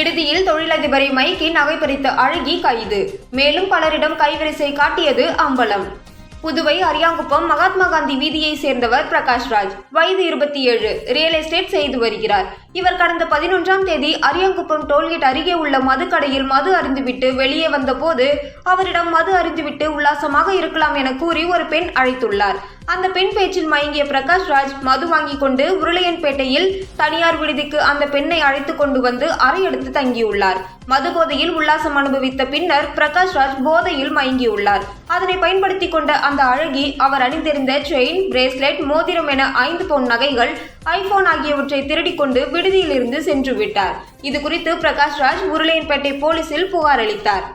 விடுதியில் தொழிலதிபரை மைக்கி நகை பறித்த அழகி கைது. மேலும் பலரிடம் கைவரிசை காட்டியது அம்பலம். புதுவை அரியாங்குப்பம் மகாத்மா காந்தி வீதியை சேர்ந்தவர் பிரகாஷ்ராஜ். வயது இருபத்தி ஏழு. ரியல் எஸ்டேட் செய்து வருகிறார். இவர் கடந்த பதினொன்றாம் தேதி அரியங்குப்பம் டோல்கேட் அருகே உள்ள மதுக்கடையில் மது அருந்துவிட்டு வெளியே வந்தபோது அவரிடம் மது அருந்துவிட்டு உல்லாசமாக இருக்கலாம் என கூறி ஒரு பெண் அழைத்துள்ளார். அந்த பெண் பேச்சில் மயங்கிய பிரகாஷ் ராஜ் மது வாங்கி கொண்டு உருளையன்பேட்டையில் தனியார் விடுதிக்கு அந்த பெண்ணை அழைத்து கொண்டு வந்து அறையெடுத்து தங்கியுள்ளார். மது போதையில் உல்லாசம் அனுபவித்த பின்னர் பிரகாஷ் ராஜ் போதையில் மயங்கியுள்ளார். அதனை பயன்படுத்தி கொண்ட அந்த அழகி அவர் அணிந்திருந்த செயின் பிரேஸ்லெட் மோதிரம் என ஐந்து பவுன் நகைகள் ஐபோன் ஆகியவற்றை திருடிக்கொண்டு விடுதியிலிருந்து சென்று விட்டார். இது குறித்து பிரகாஷ்ராஜ் உருளையன்பேட்டை போலீசில் புகார் அளித்தார்.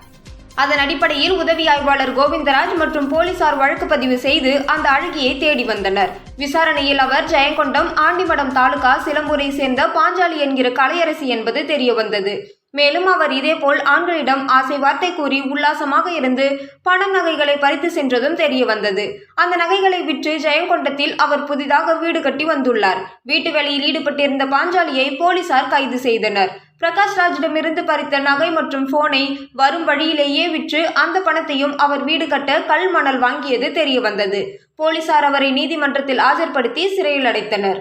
அதன் அடிப்படையில் உதவி ஆய்வாளர் கோவிந்தராஜ் மற்றும் போலீசார் வழக்கு பதிவு செய்து அந்த அழகியை தேடி வந்தனர். விசாரணையில் அவர் ஜெயங்கொண்டம் ஆண்டிமடம் தாலுகா சிலம்பூரை சேர்ந்த பாஞ்சாலி என்கிற கலையரசி என்பது தெரியவந்தது. மேலும் அவர் இதேபோல் ஆண்களிடம் ஆசை வார்த்தை கூறி உல்லாசமாக இருந்து பணம் நகைகளை பறித்து சென்றதும் தெரிய வந்தது அந்த நகைகளை விற்று ஜெயங்கொண்டத்தில் அவர் புதிதாக வீடு கட்டி வந்துள்ளார். வீட்டு வேலையில் ஈடுபட்டிருந்த பாஞ்சாலியை போலீசார் கைது செய்தனர். பிரகாஷ் ராஜிடமிருந்து பறித்த நகை மற்றும் போனை வரும் வழியிலேயே விற்று அந்த பணத்தையும் அவர் வீடு கட்ட கல் மணல் வாங்கியது தெரிய வந்தது போலீசார் அவரை நீதிமன்றத்தில் ஆஜர்படுத்தி சிறையில் அடைத்தனர்.